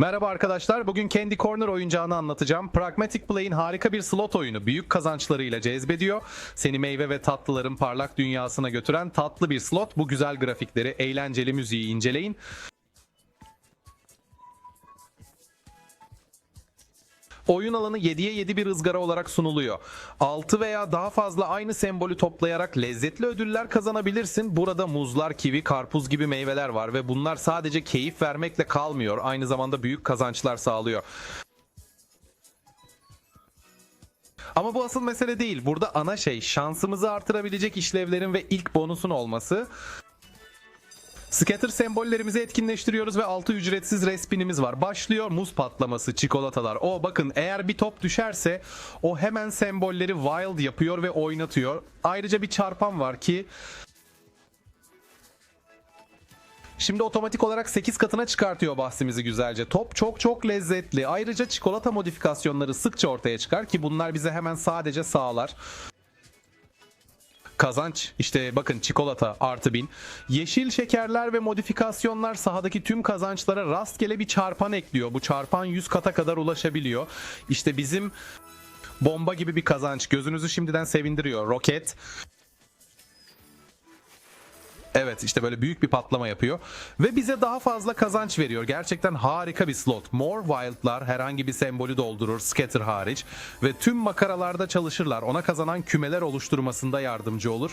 Merhaba arkadaşlar. Bugün Candy Corner oyuncağını anlatacağım. Pragmatic Play'in harika bir slot oyunu. Büyük kazançlarıyla cezbediyor. Seni meyve ve tatlıların parlak dünyasına götüren tatlı bir slot. Bu güzel grafikleri, eğlenceli müziği inceleyin. Oyun alanı 7'ye 7 bir ızgara olarak sunuluyor. 6 veya daha fazla aynı sembolü toplayarak lezzetli ödüller kazanabilirsin. Burada muzlar, kivi, karpuz gibi meyveler var ve bunlar sadece keyif vermekle kalmıyor. Aynı zamanda büyük kazançlar sağlıyor. Ama bu asıl mesele değil. Burada ana şey şansımızı artırabilecek işlevlerin ve ilk bonusun olması. Scatter sembollerimizi etkinleştiriyoruz ve altı ücretsiz respinimiz var. Başlıyor muz patlaması, çikolatalar. O bakın eğer bir top düşerse o hemen sembolleri wild yapıyor ve oynatıyor. Ayrıca bir çarpan var ki Şimdi otomatik olarak 8 katına çıkartıyor bahsimizi güzelce. Top çok çok lezzetli. Ayrıca çikolata modifikasyonları sıkça ortaya çıkar ki bunlar bize hemen sadece sağlar. Kazanç işte bakın çikolata artı bin. Yeşil şekerler ve modifikasyonlar sahadaki tüm kazançlara rastgele bir çarpan ekliyor. Bu çarpan 100 kata kadar ulaşabiliyor. İşte bizim bomba gibi bir kazanç. Gözünüzü şimdiden sevindiriyor. Roket. Evet işte böyle büyük bir patlama yapıyor. Ve bize daha fazla kazanç veriyor. Gerçekten harika bir slot. More Wild'lar herhangi bir sembolü doldurur scatter hariç. Ve tüm makaralarda çalışırlar. Ona kazanan kümeler oluşturmasında yardımcı olur.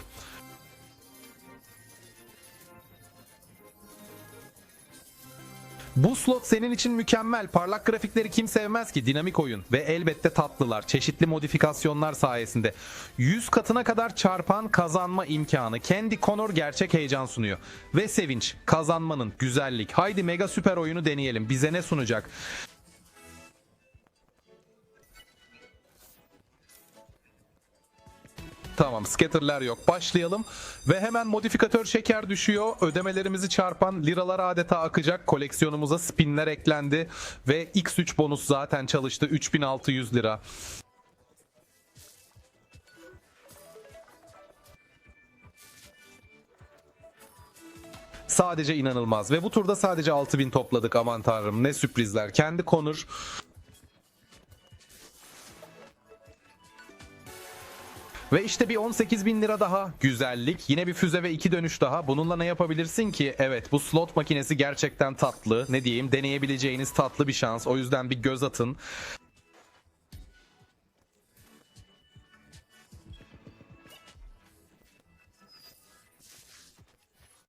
Bu slot senin için mükemmel. Parlak grafikleri kim sevmez ki? Dinamik oyun ve elbette tatlılar, çeşitli modifikasyonlar sayesinde 100 katına kadar çarpan kazanma imkanı. Kendi Connor gerçek heyecan sunuyor. Ve sevinç, kazanmanın, güzellik. Haydi mega süper oyunu deneyelim. Bize ne sunacak? Tamam scatter'ler yok. Başlayalım. Ve hemen modifikatör şeker düşüyor. Ödemelerimizi çarpan liralar adeta akacak. Koleksiyonumuza spinler eklendi. Ve X3 bonus zaten çalıştı. 3600 lira. Sadece inanılmaz. Ve bu turda sadece 6000 topladık aman tanrım. Ne sürprizler. Kendi konur. Ve işte bir 18 bin lira daha güzellik. Yine bir füze ve iki dönüş daha. Bununla ne yapabilirsin ki? Evet bu slot makinesi gerçekten tatlı. Ne diyeyim deneyebileceğiniz tatlı bir şans. O yüzden bir göz atın.